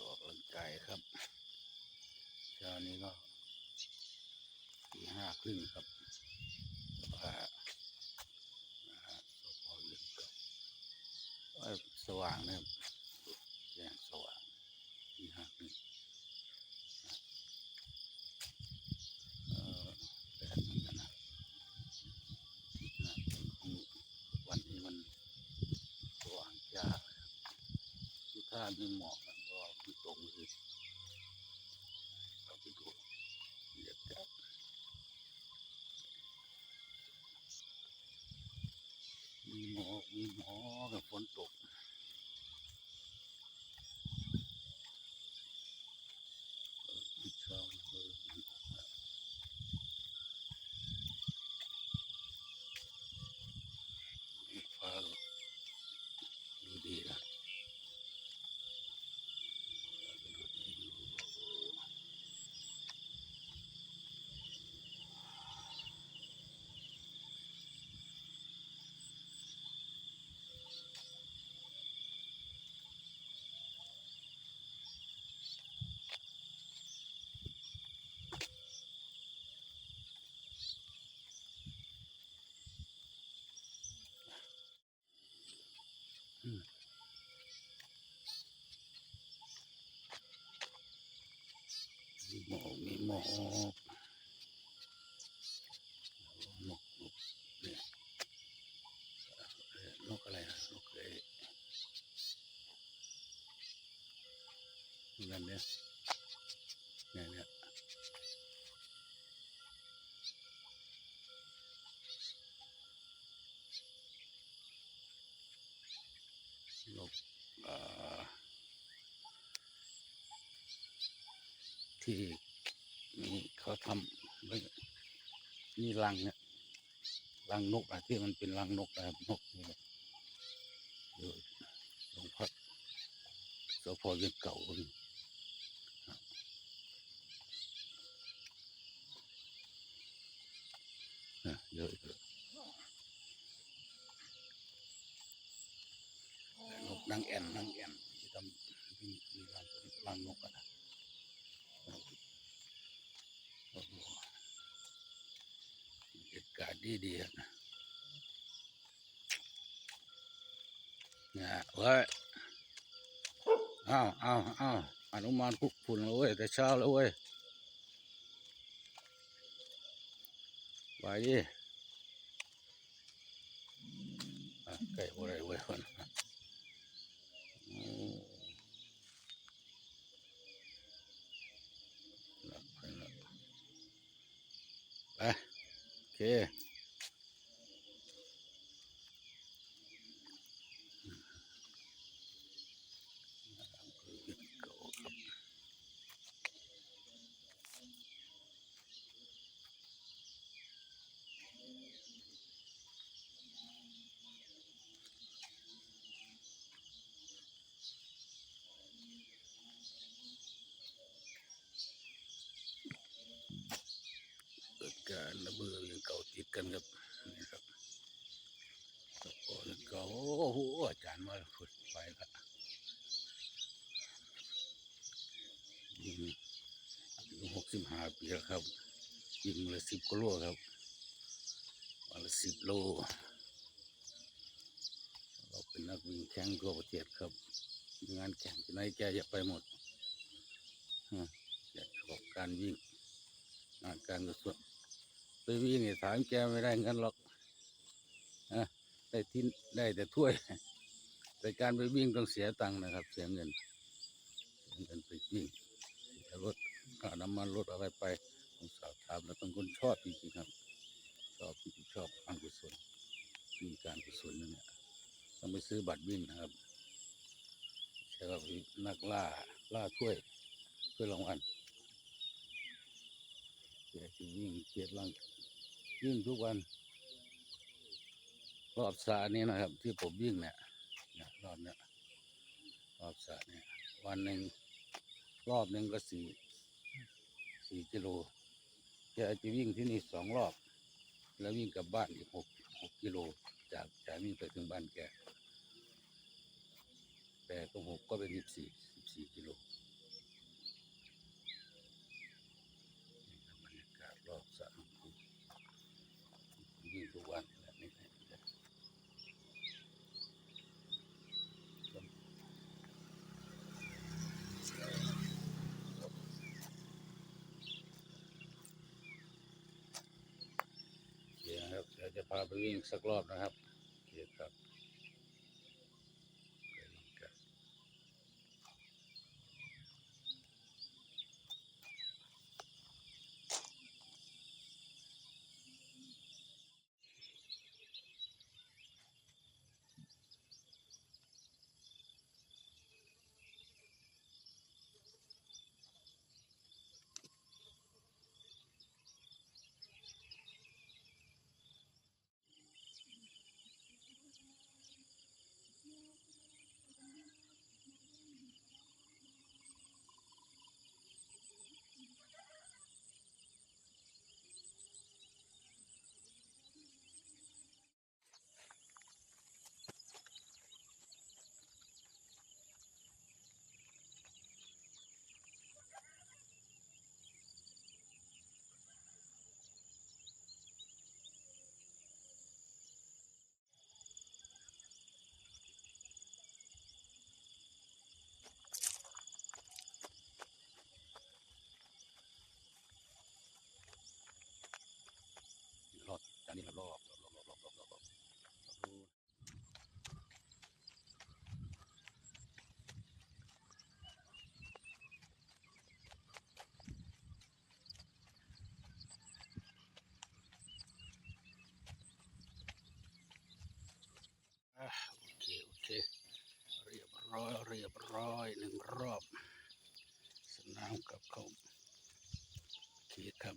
ออกกำลังกายครับเช้านี้ก็ตีห้าครึ่งครับว่านะฮะสพเรือนเกับสว่างนะครับแจ้งสว่างตีห้าครึ่งนะเออแดดเหมือนกันนะนะของวันนี้มันสว่างจ้าทุกท่ามีหมอก ตรงคือเราไปดูบรรยากาศมีหมอกมีหมอกกับฝนตก เออมีช่องเออมีหมอกนะมีฟ้าดูดีนะฟ้าดูดีอยู่มีหม ออกนกนกเนี่ยนกอะไรนะนกเอ้นั่นเนี่ยเนี่ยเนี่ยนกอ่าที่าทำไว้มีรังเนี่ยรังนกอะที่มันเป็นรังนกอะนกนี่แหละอยู่โรงพักสพเวียงเก่านี่ครับอะเยอะเลยนกนางแอ่นนางแอ่นที่ทำมีมีรังรังนกอะนะโอ้โหบรรยากาศ ดีดีๆอะนะเนี่ยเว้ยอ้าวอ้าวอ้าวอนุมานคุกฝุ่นแล้วเว้ยแต่เช้าแล้วเว้ยไปดิไก่บ่ได้เว้ยคนไปโอเค เก่าครับเกิดการระเบิดเรื่องเก่าติดกันครับนี่ครับตะโกนเก่าโอาจารย์มาฝึกไปครับยิงหกสิบห้าปีแล้วครับ ยิงละสิบกิโลครับวันละสิบโล เราเป็นนักวิ่งแข่งทั่วประเทศครับ งานแข่งที่ไหนแกอยากไปหมดฮะอยากชอบการวิ่งงานการกุศลไปวิ่งเนี่ยถามแกไม่ได้เงินหรอกได้ที่ได้แต่ถ้วย แต่การไปวิ่งต้องเสียตังค์นะครับ เสียเงินเสียเงินไปวิ่งจะรถค่าน้ำมันรถอะไรไปผมสอบถามแล้วเป็นคนชอบจริงๆครับ ชอบจริงๆชอบการกุศลมีการกุศลนั่นเนี่ยต้องไปซื้อบัตรวิ่งนะครับใช่ว่าไปนักล่าล่าถ้วยถ้วยรางวัลเกียรติวิ่งเกียรติลังวิ่งทุกวันรอบสระนี้นะครับ ที่ผมวิ่งเนี่ยี่ยรอบเนี้ยรอบสระเนี่ยวันหนึ่งรอบหนึ่งก็สี่สี่กิโลแกจะวิ่งที่นี่สองรอบ แล้ววิ่งกลับบ้านอีกหกหกกิโลจากจากวิ่งไปถึงบ้านแกแปดก็หกก็เป็นสิบสี่สิบสี่กิโลบรรยากาศรอบสระวิ่งทุกวัน ดูอีกสักรอบนะครับ ร้อยเรียบร้อยหนึ่งรอบสนามกับเขาขีดครับ